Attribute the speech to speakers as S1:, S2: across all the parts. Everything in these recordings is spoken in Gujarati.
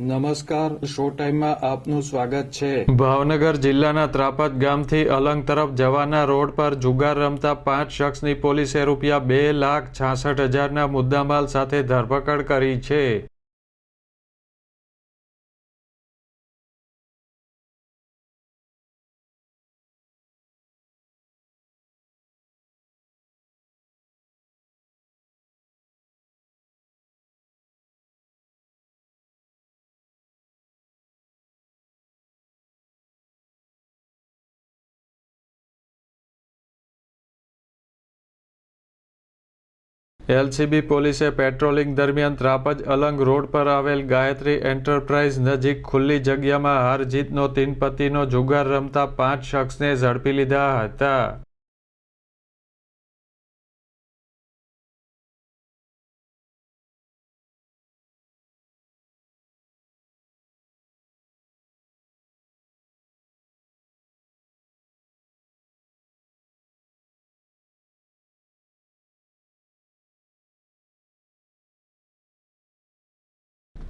S1: નમસ્કાર, શો ટાઈમમાં આપનું સ્વાગત છે.
S2: ભાવનગર જિલ્લાના ત્રાપદ ગામથી અલંગ તરફ જવાના રોડ પર જુગાર રમતા પાંચ શખ્સની પોલીસે રૂપિયા બે લાખ છાસઠ હજારના મુદ્દામાલ સાથે ધરપકડ કરી છે. એલસીબી પોલીસે પેટ્રોલિંગ દરમિયાન ત્રાપજ અલંગ રોડ પર આવેલ ગાયત્રી એન્ટરપ્રાઇઝ નજીક ખુલ્લી જગ્યામાં હાર જીતનો તીનપત્તીનો જુગાર રમતા પાંચ શખ્સને ઝડપી લીધા હતા.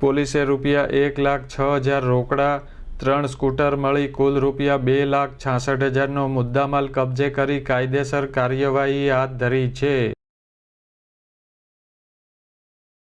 S2: પોલીસે રૂપિયા એક લાખ છ હજાર રોકડા, ત્રણ સ્કૂટર મળી કુલ રૂપિયા બે લાખ છાસઠ હજારનો મુદ્દામાલ કબજે કરી કાયદેસર કાર્યવાહી હાથ ધરી છે.